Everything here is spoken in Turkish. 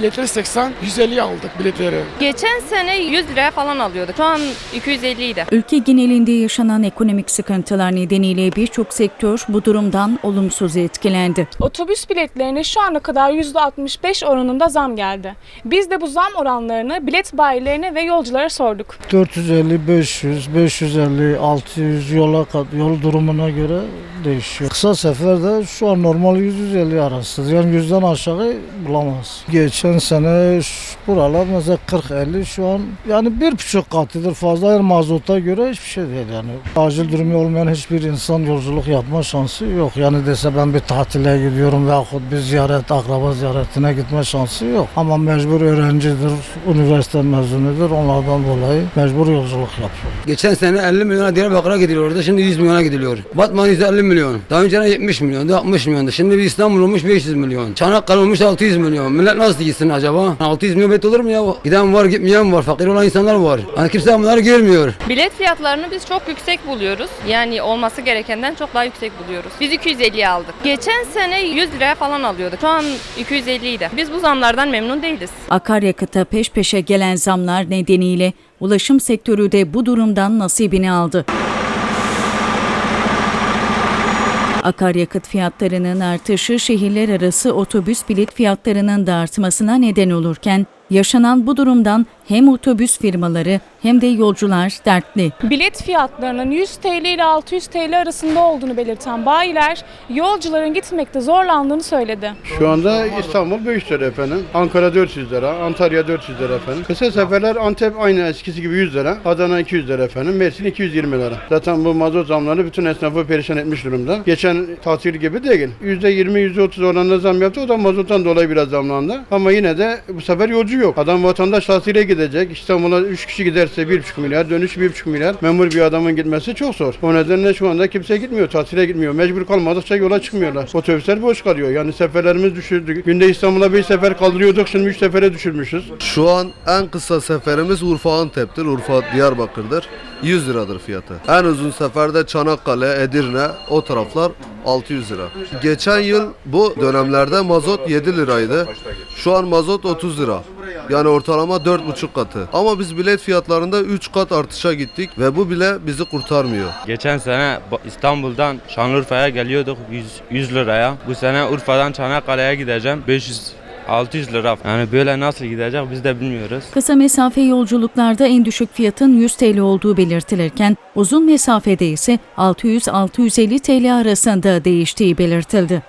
biletleri 80, 150 aldık biletleri. Geçen sene 100 liraya falan alıyorduk. Şu an 250 idi. Ülke genelinde yaşanan ekonomik sıkıntılar nedeniyle birçok sektör bu durumdan olumsuz etkilendi. Otobüs biletlerine şu ana kadar %65 oranında zam geldi. Biz de bu zam oranlarını bilet bayilerine ve yolculara sorduk. 450, 500, 550, 600 yola yol durumuna göre değişiyor. Kısa seferde şu an normal 150 arası. Yani yüzden aşağı bulamaz. Geçen sene şu- buralar mesela 40-50 şu an yani bir buçuk katıdır fazla yani mazota göre hiçbir şey değil yani. Acil durumu olmayan hiçbir insan yolculuk yapma şansı yok. Yani dese ben bir tatile gidiyorum veyahut bir ziyaret, akraba ziyaretine gitme şansı yok. Ama mecbur öğrencidir, üniversite mezunudur onlardan dolayı mecbur yolculuk yapıyor. Geçen sene 50 milyona Diyarbakır'a gidiliyordu. Şimdi 100 milyona gidiliyor. Batman 150 milyon. Daha önce 70 milyondu, 60 milyondu. Şimdi bir İstanbul olmuş 500 milyon. Çanakkale olmuş 600 milyon. Millet nasıl gitsin acaba? 600 milyon bilet olur mu ya? Giden var, gitmeyen var. Fakir olan insanlar var. Hani kimse bunları görmüyor. Bilet fiyatlarını biz çok yüksek buluyoruz. Yani olması gerekenden çok daha yüksek buluyoruz. Biz 250'ye aldık. Geçen sene 100 liraya falan alıyorduk. Şu an 250 idi. Biz bu zamlardan memnun değiliz. Akaryakıta peş peşe gelen zamlar nedeniyle ulaşım sektörü de bu durumdan nasibini aldı. Akaryakıt fiyatlarının artışı şehirler arası otobüs bilet fiyatlarının da artmasına neden olurken yaşanan bu durumdan hem otobüs firmaları hem de yolcular dertli. Bilet fiyatlarının 100 TL ile 600 TL arasında olduğunu belirten bayiler yolcuların gitmekte zorlandığını söyledi. Şu anda İstanbul 500 lira efendim. Ankara 400 lira, Antalya 400 lira efendim. Kısa seferler Antep aynı eskisi gibi 100 lira. Adana 200 lira efendim. Mersin 220 lira. Zaten bu mazot zamları bütün esnafı perişan etmiş durumda. Geçen tatil gibi değil. %20, %30 oranında zam yaptı. O da mazottan dolayı biraz zamlandı. Ama yine de bu sefer yolcu yok. Adam vatandaş tatile gidecek. İstanbul'a 3 kişi giderse 1,5 milyar, dönüş 1,5 milyar. Memur bir adamın gitmesi çok zor. O nedenle şu anda kimse gitmiyor, tatile gitmiyor. Mecbur kalmadıkça yola çıkmıyorlar. Otobüsler boş kalıyor. Yani seferlerimiz düşürdü. Günde İstanbul'a 5 sefer kaldırıyorduk, şimdi 3 sefere düşürmüşüz. Şu an en kısa seferimiz Urfa Antep'tir. Urfa Diyarbakır'dır. 100 liradır fiyatı. En uzun seferde Çanakkale, Edirne o taraflar 600 lira. Geçen yıl bu dönemlerde mazot 7 liraydı. Şu an mazot 30 lira. Yani ortalama 4,5 katı. Ama biz bilet fiyatlarında 3 kat artışa gittik ve bu bile bizi kurtarmıyor. Geçen sene İstanbul'dan Şanlıurfa'ya geliyorduk 100, 100 liraya. Bu sene Urfa'dan Çanakkale'ye gideceğim 500 600 lira. Yani böyle nasıl gidecek biz de bilmiyoruz. Kısa mesafe yolculuklarda en düşük fiyatın 100 TL olduğu belirtilirken uzun mesafede ise 600-650 TL arasında değiştiği belirtildi.